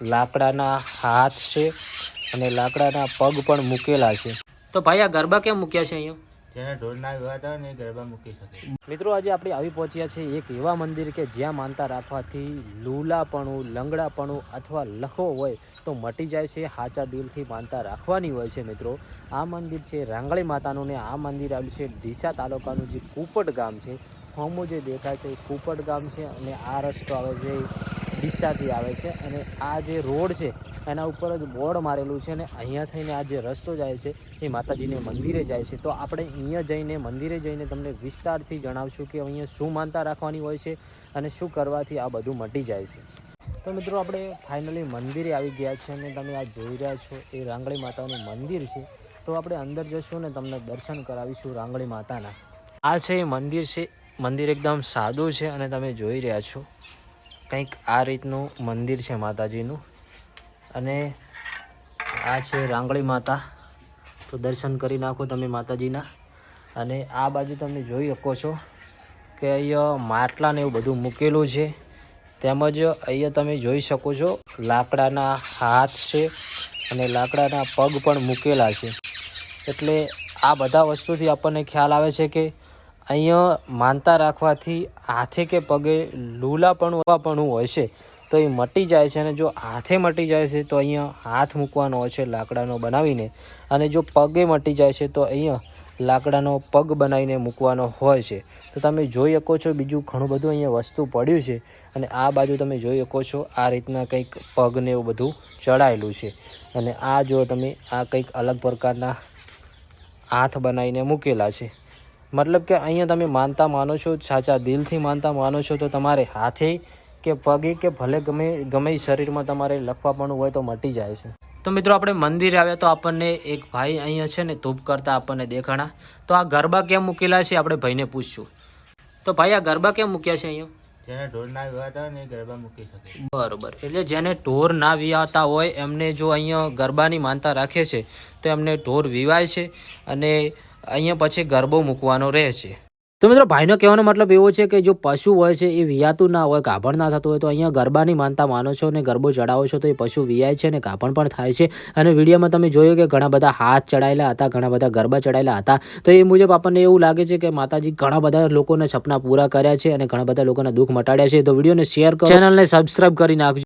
લાકડાના હાથ છે અને લાકડાના પગ પણ મૂકેલા છે. તો ભાઈ આ ગરબા કેમ મૂક્યા છે અહીંયા? જેને ઢોર ના વિવાતા હોય ને ગરબા મૂકી શકે. મિત્રો આજે આપણે આવી પહોંચ્યા છે એક એવા મંદિર કે જ્યાં માનતા રાખવાથી લૂલાપણું લંગડાપણું અથવા લખો હોય તો મટી જાય છે સાચા દિલથી માનતા રાખવાની હોય છે મિત્રો. આ મંદિર છે રાંગળી માતાનું ને આ મંદિર આવ્યું છે ડીસા તાલુકાનું જે કુપટ ગામ છે. હોમો જે દેખાય છે એ કુપટ ગામ છે અને આ રસ્તો આવે છે ડીસાથી આવે છે અને આ જે રોડ છે, એના ઉપર જ બોર્ડ મારેલું છે અને અહીંયા થઈને આ જે રસ્તો જાય છે, એ માતાજીને મંદિરે જાય છે. તો આપણે અહીંયા જઈને મંદિરે જઈને તમને વિસ્તારથી જણાવશું કે અહીંયા શું માનતા રાખવાની હોય છે અને શું કરવાથી આ બધું મટી જાય છે. તો મિત્રો, આપણે ફાઇનલી મંદિરે આવી ગયા છે અને તમે આ જોઈ રહ્યા છો એ રાંગળી માતાનું મંદિર છે. તો આપણે અંદર જશું ને તમને દર્શન કરાવીશું રાંગળી માતાના. આ છે એ મંદિર છે. મંદિર એકદમ સાદું છે અને તમે જોઈ રહ્યા છો. કંઈક આ રીતનું મંદિર છે માતાજીનું. અને આ છે રાંગળી માતા. તો દર્શન કરી નાખો તમે માતાજીના. અને આ બાજુ તમે જોઈ શકો છો કે અહીંયા માટલાને એવું બધું મૂકેલું છે. તેમજ અહીંયા તમે જોઈ શકો છો લાકડાના હાથ છે અને લાકડાના પગ પણ મૂકેલા છે. એટલે આ બધા વસ્તુથી આપણને ખ્યાલ આવે છે કે અહીંયા માનતા રાખવાથી હાથે કે પગે લૂલાપણું પણ હોય છે. તો એ મટી જાય છે અને જો હાથે મટી જાય છે તો અહીંયા હાથ મૂકવાનો હોય છે લાકડાનો બનાવીને. અને જો પગે મટી જાય છે તો અહીંયા લાકડાનો પગ બનાવીને મૂકવાનો હોય છે. તો તમે જોઈ શકો છો બીજું ઘણું બધું અહીંયા વસ્તુ પડ્યું છે. અને આ બાજુ તમે જોઈ શકો છો આ રીતના કંઈક પગને એવું બધું ચડાયેલું છે. અને આ જો તમે આ કંઈક અલગ પ્રકારના હાથ બનાવીને મૂકેલા છે. મતલબ કે અહીંયા તમે માનતા માનો છો સાચા દિલથી માનતા માનો છો તો તમારે હાથે કે પગે કે ભલે ગમે ગમે શરીરમાં તમારે લખવાપણું હોય તો મટી જાય છે. તો મિત્રો આપણે મંદિરે આવ્યા તો આપણને એક ભાઈ અહીંયા છે ને ધૂપ કરતા આપણને દેખાણા. તો આ ગરબા કેમ મૂકેલા છે આપણે ભાઈને પૂછશું. તો ભાઈ આ ગરબા કેમ મૂક્યા છે અહીંયા? જેને ઢોર ના વિવાતા હોય ને એ ગરબા મૂકી શકે બરોબર. એટલે જેને ઢોર ના વિવાતા હોય એમને જો અહીંયા ગરબાની માનતા રાખે છે તો એમને ઢોર વિવાય છે. અને અહીંયા પછી ગરબો મૂકવાનો રહે છે તો મિત્રો ભાઈનો કહેવાનો મતલબ એવો છે કે જો પશુ હોય છે એ વિયાતું ના હોય ગાભણ ના થતું હોય તો અહીંયા ગરબાની માનતા માનો છો અને ગરબો ચડાવો છો તો એ પશુ વિયાય છે અને ગાભણ પણ થાય છે. અને વિડીયોમાં તમે જોયું કે ઘણા બધા હાથ ચડાયેલા હતા ઘણા બધા ગરબા ચડાયેલા હતા. તો એ મુજબ આપણને એવું લાગે છે કે માતાજી ઘણા બધા લોકોના સપના પૂરા કર્યા છે અને ઘણા બધા લોકોના દુઃખ મટાડ્યા છે. તો વિડીયોને શેર કરો. ચેનલને સબસ્ક્રાઇબ કરી નાખજો.